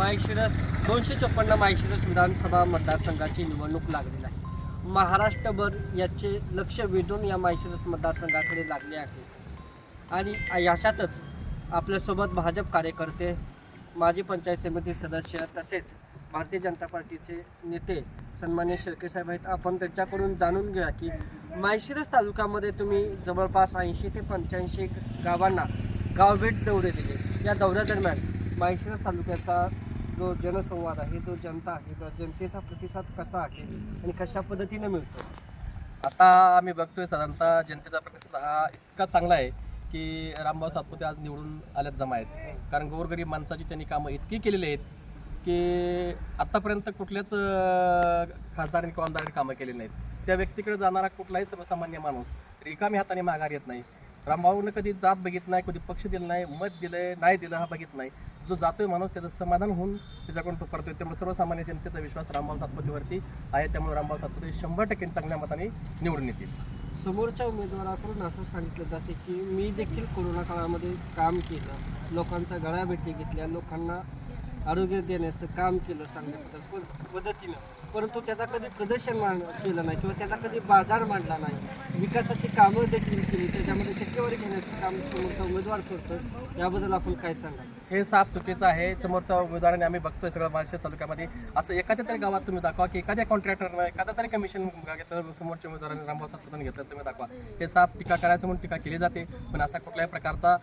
मायशिरस दोनशे चोपन्न मायशिरस विधानसभा मतदारसंघाची निवडणूक लागलेली आहे. महाराष्ट्रभर याचे लक्ष वेधून या मायशिरस मतदारसंघाकडे लागले आहे. आणि याच्यातच आपल्यासोबत भाजप कार्यकर्ते माजी पंचायत समिती सदस्य तसेच भारतीय जनता पार्टीचे नेते सन्मान्य शेळकेसाहेब आहेत. आपण त्यांच्याकडून जाणून घेऊया की माळशिरस तालुक्यामध्ये तुम्ही जवळपास ऐंशी ते पंच्याऐंशी गावांना गावभेट दौरे दिले. या दौऱ्यादरम्यान माळशिरस तालुक्याचा जो जनसंवाद आहे जो जनता आहे जो जनतेचा प्रतिसाद कसा आहे आणि कशा पद्धतीने मिळतो? आता आम्ही बघतोय साधारणतः जनतेचा प्रतिसाद हा इतका चांगला आहे की रामभाऊ सातपुते आज निवडून आल्यात जमा आहेत. कारण गोरगरीब माणसाची त्यांनी कामं इतकी केलेली आहेत की आत्तापर्यंत कुठल्याच खासदारांनी किंवा आमदारांनी कामं केलेली नाहीत. त्या व्यक्तीकडे जाणारा कुठलाही सर्वसामान्य माणूस रिकामी हाताने माघार येत नाही. रामभाऊनं कधी जात बघित नाही कधी पक्ष दिलं नाही मत दिलंय नाही दिलं हा बघित नाही. जो जातोय माणूस त्याचं समाधान होऊन त्याच्याकडून तो करतोय त्यामुळे सर्वसामान्य जनतेचा विश्वास रामभाऊ सातपुतेवरती आहे. त्यामुळे रामभाऊ सातपुते शंभर टक्के चांगल्या मताने निवडून येतील. समोरच्या उमेदवाराकडून असं सांगितलं जाते की मी देखील कोरोना काळामध्ये काम केलं. लोकांच्या गळ्या भेटी घेतल्या. लोकांना आरोग्य देण्याचं काम केलं चांगल्या पद्धत- पद्धतीनं. परंतु त्याचा कधी प्रदर्शन केलं नाही किंवा त्याचा कधी बाजार मांडला नाही. विकासाची कामं देखील केली त्याच्यामध्ये टक्केवारी घेण्याचं काम समोरचा उमेदवार करतो याबद्दल आपण काय सांगा हे साफ चुकीचं आहे. समोरचा उमेदवाराने आम्ही बघतोय सगळं बार्शेस तालुक्यामध्ये. असं एखाद्या तरी गावात तुम्ही दाखवा की एखाद्या कॉन्ट्रॅक्टरनं एखादा तरी कमिशन घेतलं समोरच्या उमेदवाराने रामभाऊ सातपुतांनी घेतलं तुम्ही दाखवा. हे साफ टीका करायचं म्हणून टीका केली जाते पण असा कुठल्याही प्रकारचा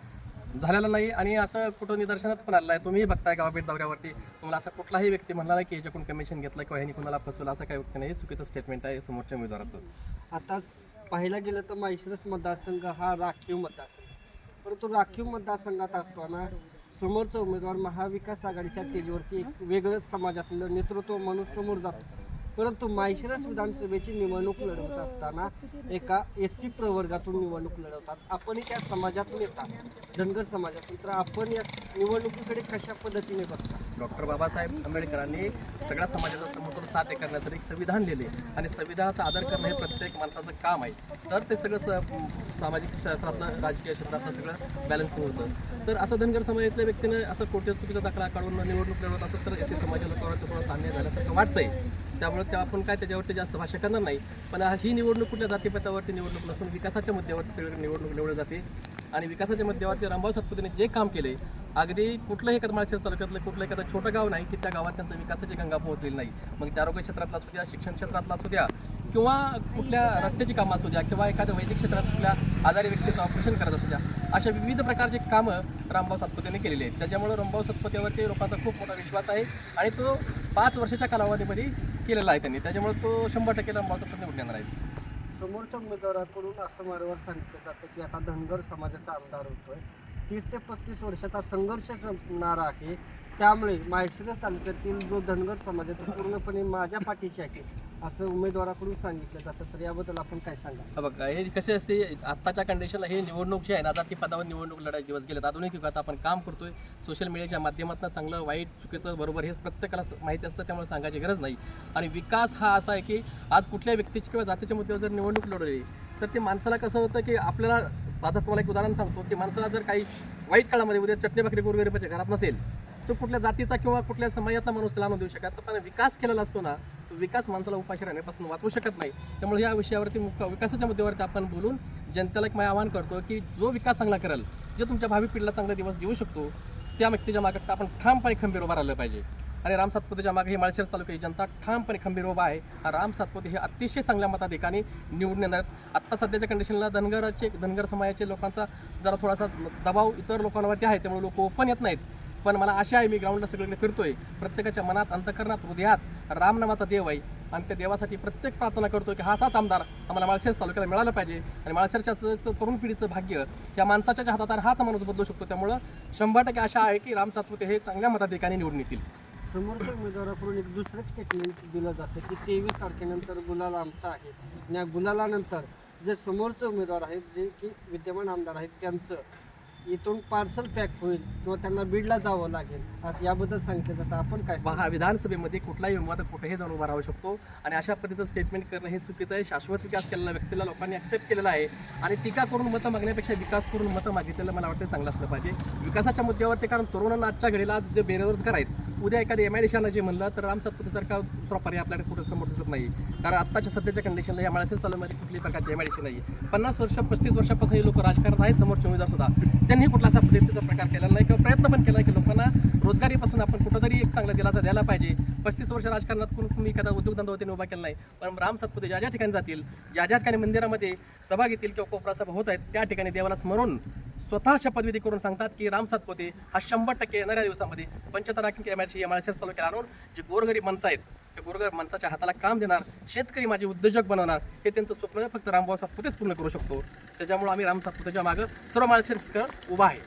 झालेला नाही आणि असं कुठं निदर्शनात पण आलं आहे. तुम्ही बघताय गावाभेट दौऱ्यावरती? तुम्हाला असा कुठलाही व्यक्ती म्हणला नाही की याच्याकडून कमिशन घेतलं किंवा ह्यानी कुणाला फसवलं असं काही व्यक्ती नाही. हे चुकीचं स्टेटमेंट आहे समोरच्या उमेदवाराचं. आता पाहायला गेलं तर माळशिरस मतदारसंघ हा राखीव मतदारसंघ. परंतु राखीव मतदारसंघात असताना समोरचा उमेदवार महाविकास आघाडीच्या तेजवरती एक वेगळंच समाजातलं नेतृत्व म्हणून समोर जातो. परंतु माळशिरस विधानसभेची निवडणूक लढवत असताना एका एस सी प्रवर्गातून निवडणूक लढवतात. आपणही त्या समाजातून येतात धनगर समाजातून तर आपण या निवडणुकीकडे कशा पद्धतीने बघता? डॉक्टर बाबासाहेब आंबेडकरांनी सगळ्या समाजाचा समतोल साध्य करण्यासाठी एक संविधान लिहिले आणि संविधानाचा आदर करणं हे प्रत्येक माणसाचं काम आहे तर ते सगळं स सामाजिक क्षेत्रातलं राजकीय क्षेत्रातलं सगळं बॅलन्सिंग होतं. तर असं धनगर समाजातल्या व्यक्तीने असं कोट्या चुकीचा दाखला काढून निवडणूक लढवत असेल तर एस सी समाजाला थोडं थोडं अन्याय झाल्यासारखं वाटतंय. त्यामुळे त्या आपण काय त्याच्यावरती जास्त भाषा करणार नाही. पण ही निवडणूक कुठल्या जातीपथावरती निवडणूक नसून विकासाच्या मुद्द्यावरती सगळीकडे निवडणूक निवडली जाते. आणि विकासाच्या मुद्द्यावरती रामभाऊ सातपुतेने जे काम केले अगदी कुठलंही एखादं माळशेर तालुक्यातलं कुठलं एखादं छोटं गाव नाही की त्या गावात त्यांचं विकासाची गंगा पोहोचलेली नाही. मग त्या आरोग्य क्षेत्रातला असू द्या शिक्षण क्षेत्रातला असू द्या किंवा कुठल्या रस्त्याची कामं असू द्या किंवा एखाद्या वैद्यक क्षेत्रात कुठल्या आजारी व्यक्तीचं ऑपरेशन करत असू द्या अशा विविध प्रकारची कामं रामभाऊ सातपुतेने केलेली आहेत. त्याच्यामुळे रामभाऊ सातपुतेवरती लोकांचा खूप मोठा विश्वास आहे. आणि तो पाच वर्षाच्या कालावधीमध्ये केलेला आहे त्यांनी. त्याच्यामुळे तो शंभर टक्के रामभाऊ प्रश्न निवडून येणार समोरच्या उमेदवाराकडून असं वारंवार सांगितलं जातं की आता धनगर समाजाचा आमदार होतोय. तीस ते पस्तीस वर्षाचा संघर्ष संपणार आहे. त्यामुळे माळशिरस तालुक्यातील जो धनगर समाज आहे तो पूर्णपणे माझ्या पाठीशी आहे. असं उमेदवाराकडून सांगितलं जातं तर याबद्दल आपण काय सांगा हा बघ हे कसे असते आत्ताच्या कंडिशनला हे निवडणूक जी आहे ना आता ती पदावर निवडणूक लढाई दिवस गेलेत. आधुनिक युगात आपण काम करतोय सोशल मीडियाच्या माध्यमातून चांगलं वाईट चुकीचं बरोबर हे प्रत्येकाला माहिती असतं त्यामुळे सांगायची गरज नाही. आणि विकास हा असा आहे की आज कुठल्या व्यक्तीची किंवा जातीच्या मुद्द्यावर जर निवडणूक लढवली तर ते माणसाला कसं होतं की आपल्याला आता तुम्हाला एक उदाहरण सांगतो की माणसाला जर काही वाईट काळामध्ये उद्या चटणी भाकरी गोरगरिबाच्या घरात नसेल तर कुठल्या जातीचा किंवा कुठल्या समाजातला माणूस त्याला आणून देऊ शकत पण विकास केलेला असतो ना विकास माणसाला उपाशी राहण्यापासून वाचवू शकत नाही. त्यामुळे या विषयावरती मुख्य विकासाच्या मुद्द्यावरती आपण बोलून जनतेला एक मी आवाहन करतो की जो विकास चांगला करेल जे तुमच्या भावी पिढीला चांगले दिवस देऊ शकतो त्या व्यक्तीच्या मागे आपण ठामपणे खंबीर उभा राहिलं पाहिजे. आणि राम सातपुतेच्या मागे ही माळशेर तालुक्याची जनता ठामपणे खंबीर उभा आहे. हा राम सातपुते हे अतिशय चांगल्या मताधिकाने निवडून येणार आत्ता सध्याच्या कंडिशनला धनगराचे धनगर समाजाचे लोकांचा जरा थोडासा दबाव इतर लोकांवरती आहे त्यामुळे लोक ओपन येत नाहीत. पण मला आशा आहे मी ग्राउंडला सगळीकडे फिरतोय. प्रत्येकाच्या मनात अंतकरणात हृदयात रामनामाचा देव आहे. आणि त्या देवासाठी प्रत्येक प्रार्थना करतो की हा असाच आमदार आम्हाला माळशेर तालुक्याला मिळाला पाहिजे. आणि माळशेरच्या स- तरुण पिढीचं भाग्य या माणसाच्या हातात आणि हाच माणूस बदलू शकतो. त्यामुळं शंभर टक्के आशा आहे की राम सातपुते हे चांगल्या मताधिकारी निवडून येतील. समोरच्या उमेदवाराकडून एक दुसरं स्टेटमेंट दिलं जातं की तेवीस तारखेनंतर गुलाल आमचा आहे. आणि या गुलालानंतर जे समोरचे उमेदवार आहेत जे की विद्यमान आमदार आहेत त्यांचं इथून पार्सल पॅक होईल किंवा त्यांना बीडला जावं लागेल. असं याबद्दल सांगितलं जातं. आपण काय सांगाल? महा विधानसभेमध्ये कुठलाही उमेदवार कुठेही जाऊन उभा राहू शकतो. आणि अशा पद्धतीचं स्टेटमेंट करणं हे चुकीचं आहे. शाश्वत विकास केलेला व्यक्तीला लोकांनी ॲक्सेप्ट केलेला आहे. आणि टीका करून मतं मागण्यापेक्षा विकास करून मतं मागितलेलं मला वाटतं चांगलं असलं पाहिजे. विकासाच्या मुद्द्यावरती कारण तरुणांना आजच्या घडीला आज जे बेरोजगार आहेत उद्या एखादी एम आय डी आणायची म्हणलं तर राम सातपुते दुसरा पर्याय आपल्याकडे कुठं समोर दिसत नाही. कारण आत्ताच्या सध्याच्या कंडिशनला या माळसेस तालुक्यामध्ये कुठली प्रकारची एम आय डी नाही पन्नास वर्ष पस्तीस वर्षापासून हे लोक राजकारणात आहेत समोरचे उमेदवार सुद्धा. त्यांनी कुठला असा पद्धतीचा प्रकार केला नाही किंवा प्रयत्न पण केला की लोकांना रोजगारीपासून आपण कुठंतरी एक चांगला दिलासा द्यायला पाहिजे. पस्तीस वर्ष राजकारणात कोण तुम्ही एखादा उद्योगधंदा होते उभा केला नाही. पण राम सातपुते ज्या ज्या ठिकाणी जातील ज्या ज्या ठिकाणी मंदिरामध्ये सभा घेतील किंवा कोपरा सभा होत आहेत त्या ठिकाणी देवाला स्मरून स्वतः शपथविधी करून सांगतात की राम सातपोते हा शंभर टक्के येणाऱ्या दिवसामध्ये पंच्याहत्तर राखीव एमआयसी एमआयसीएस तालुक्याला आणून जे गोरगरीब माणसं आहेत त्या गोरगरीब माणसाच्या हाताला काम देणार शेतकरी माझे उद्योजक बनवणार हे त्यांचं स्वप्न फक्त रामभाऊ सातपुतेच पूर्ण करू शकतो. त्याच्यामुळे आम्ही राम सातपुतेच्या मागं सर्व माळशेरकर उभा आहे.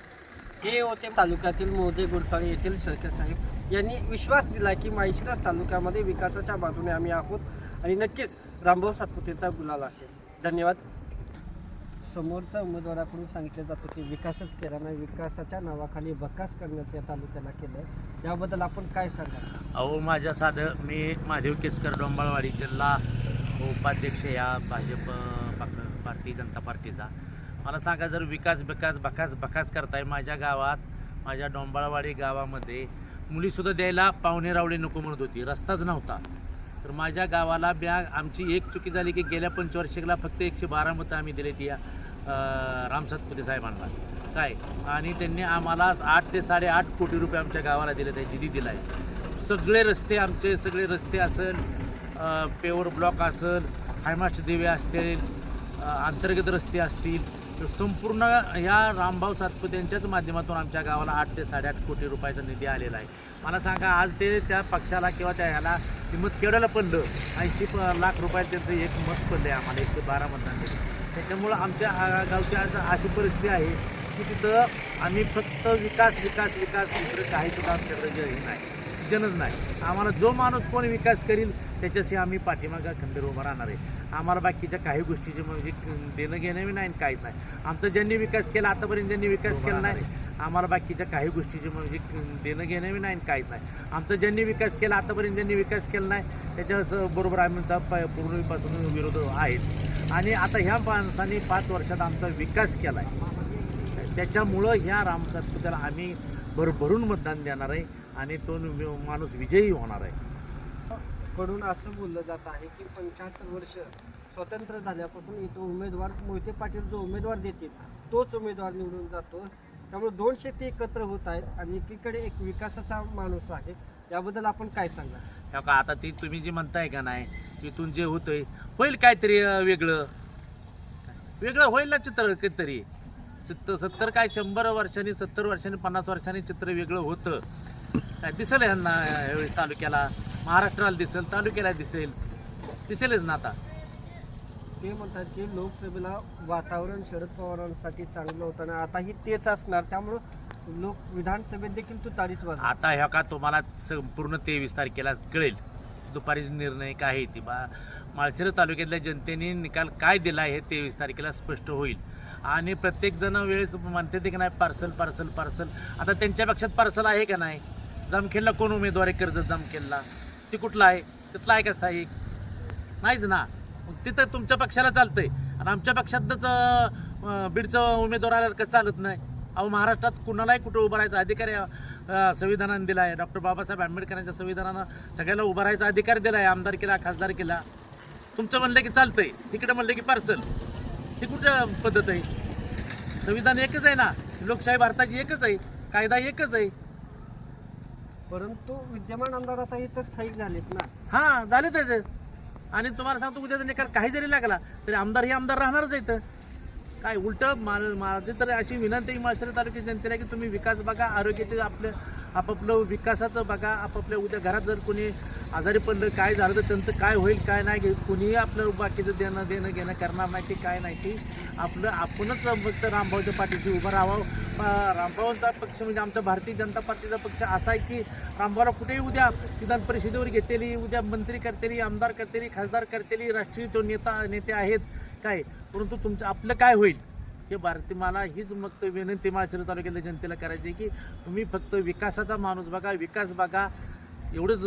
हे होते तालुक्यातील मोजे गुरसाळे येथील सरके साहेब. यांनी विश्वास दिला की माळशिरस तालुक्यामध्ये विकासाच्या बाजूने आम्ही आहोत आणि नक्कीच रामभाऊ सातपुतेचा गुलाल असेल. धन्यवाद. समोरच्या उमेदवाराकडून सांगितलं जातं की विकासच केला नाही. विकासाच्या नावाखाली बकास करण्याचं या तालुक्याला केलं याबद्दल आपण काय सांगाल? अहो माझ्या साधं मी महादेव केसकर डोंबाळवाडी जिल्हा उपाध्यक्ष या भाजप पाक- भारतीय जनता पार्टीचा. मला सांगा जर विकास विकास बकास बकास करताय माझ्या गावात माझ्या डोंबाळवाडी गावामध्ये मुलीसुद्धा द्यायला पाहुणे रावळे नको म्हणत होती. रस्ताच नव्हता. तर माझ्या गावाला बॅग आमची एक चुकी झाली की गेल्या पंचवार्षिकला फक्त एकशे बारा मतं आम्ही दिले ती या रामसातपुते राम साहेबांना. काय? आणि त्यांनी आम्हाला आठ ते साडेआठ कोटी रुपये आमच्या गावाला दिले ते निधी दिला आहे सगळे रस्ते आमचे सगळे रस्ते असेल पेवर ब्लॉक असेल हायमास्ट देवे असतील अंतर्गत रस्ते असतील संपूर्ण ह्या रामभाऊ सातपुते यांच्याच माध्यमातून आमच्या गावाला आठ ते साडेआठ कोटी रुपयाचा निधी आलेला आहे. मला सांगा आज ते त्या पक्षाला किंवा त्या ह्याला किंमत मत केवढ्याला पडलं? ऐंशी प- लाख रुपयात त्यांचं एक मत पडलं आहे आम्हाला एकशे बारा मतदान त्याच्यामुळं आमच्या गावची आज अशी परिस्थिती आहे की तिथं आम्ही फक्त विकास विकास विकास दुसरं काहीसुद्धा आमच्याकडे हे नाही जनच नाही. आम्हाला जो माणूस कोण विकास करील त्याच्याशी आम्ही पाठीमागा खंबीर उभा राहणार आहे. आम्हाला बाकीच्या काही गोष्टीचे म्हणजे देणं घेणं बी नाही आणि काहीच नाही. आमचा ज्यांनी विकास केला आतापर्यंत ज्यांनी विकास केला नाही आम्हाला बाकीच्या काही गोष्टीचे म्हणजे देणं घेणं बी नाही आणि काहीच नाही. आमचा ज्यांनी विकास केला आतापर्यंत ज्यांनी विकास केला नाही त्याच्या स- बरोबर आमचा प- पूर्वीपासून विरोध आहेच. आणि आता ह्या माणसाने पाच वर्षात आमचा विकास केला आहे त्याच्यामुळं ह्या राम सातपुत्याला आम्ही भरभरून मतदान देणार आहे आणि तो माणूस विजयी होणार आहे. कडून असं बोललं जात आहे की पंच्याहत्तर वर्ष स्वतंत्र झाल्यापासून इथं उमेदवार मोहिते पाटील जो उमेदवार देतील तोच उमेदवार निवडून जातो. त्यामुळे दोन शेती एकत्र होत आहेत आणि एकीकडे एक विकासाचा माणूस आहे. याबद्दल आपण काय सांगा का आता ती तुम्ही जे म्हणताय का नाही इथून जे होतंय होईल काहीतरी वेगळं. वेगळं होईल ना चित्र काहीतरी. सत्तर सत्तर काय शंभर वर्षांनी सत्तर वर्षांनी पन्नास वर्षांनी चित्र वेगळं होतं. काय दिसेल ह्यांना यावेळी तालुक्याला? महाराष्ट्राला दिसेल तालुक्याला दिसेल. दिसेलच ना आता. ते म्हणतात की लोकसभेला वातावरण शरद पवारांसाठी चांगलं होतं आणि आताही तेच असणार. त्यामुळं लोक विधानसभेत देखील तू तारीच वाजव. आता ह्या का तुम्हाला संपूर्ण तेवीस तारखेला कळेल. दुपारी निर्णय काय आहे ती. बा माळशिरस तालुक्यातल्या जनतेने निकाल काय दिला हे तेवीस तारखेला स्पष्ट होईल. आणि प्रत्येक जण वेळेस म्हणते ते की नाही पार्सल पार्सल पार्सल. आता त्यांच्या पक्षात पार्सल आहे का नाही? जामखेडला कोण उमेदवार आहे कर्जत जामखेडला? ते कुठला आहे? तिथला आहे का स्थायिक? नाहीच ना. मग तिथं तुमच्या पक्षाला चालतंय. आणि आमच्या पक्षातच बीडचं उमेदवार आल्यावर कसं चालत नाही? अहो महाराष्ट्रात कुणालाही कुठं उभं राहायचा अधिकार संविधानाने दिला आहे. डॉक्टर बाबासाहेब आंबेडकरांच्या संविधानानं सगळ्याला उभं राहायचा अधिकार दिला आहे. आमदार केला खासदार केला तुमचं म्हणलं की चालतंय. तिकडं म्हणलं की पार्सल. ही कुठं पद्धत आहे? संविधान एकच आहे ना. लोकशाही भारताची एकच आहे. कायदा एकच आहे. परंतु विद्यमान आमदार आता इथं स्थायिक झालेत ना. हां झाले त्याचे आणि तुम्हाला सांगतो उद्याचा निकाल काही जरी लागला तरी आमदार हे आमदार राहणारच आहे इथं. काय उलट माझी तर अशी विनंती आहे माळशिरस तालुक्याच्या जनतेला की तुम्ही विकास बघा आरोग्याचे आपलं आपापलं विकासाचं बघा आपापल्या उद्या घरात जर कोणी आजारी पडलं काय झालं तर त्यांचं काय होईल काय नाही कोणीही आपलं बाकीचं देणं देणं घेणं करणार नाही की काय नाही की आपलं आपणच फक्त रामभाऊच्या पाठीशी उभं राहावं. रामभाऊंचा पक्ष म्हणजे आमचा भारतीय जनता पार्टीचा पक्ष असा आहे की रामभाऊला कुठेही उद्या विधान परिषदेवर घेतलेली उद्या मंत्री करतेली आमदार करतेली खासदार करतेली राष्ट्रीय तो नेता नेते आहेत काय? परंतु तुमचं आपलं काय होईल? हे भारती मला हीच मग विनंती माळशिरस तालुक्यातल्या जनतेला करायची की तुम्ही फक्त विकासाचा माणूस बघा विकास बघा. एवढंच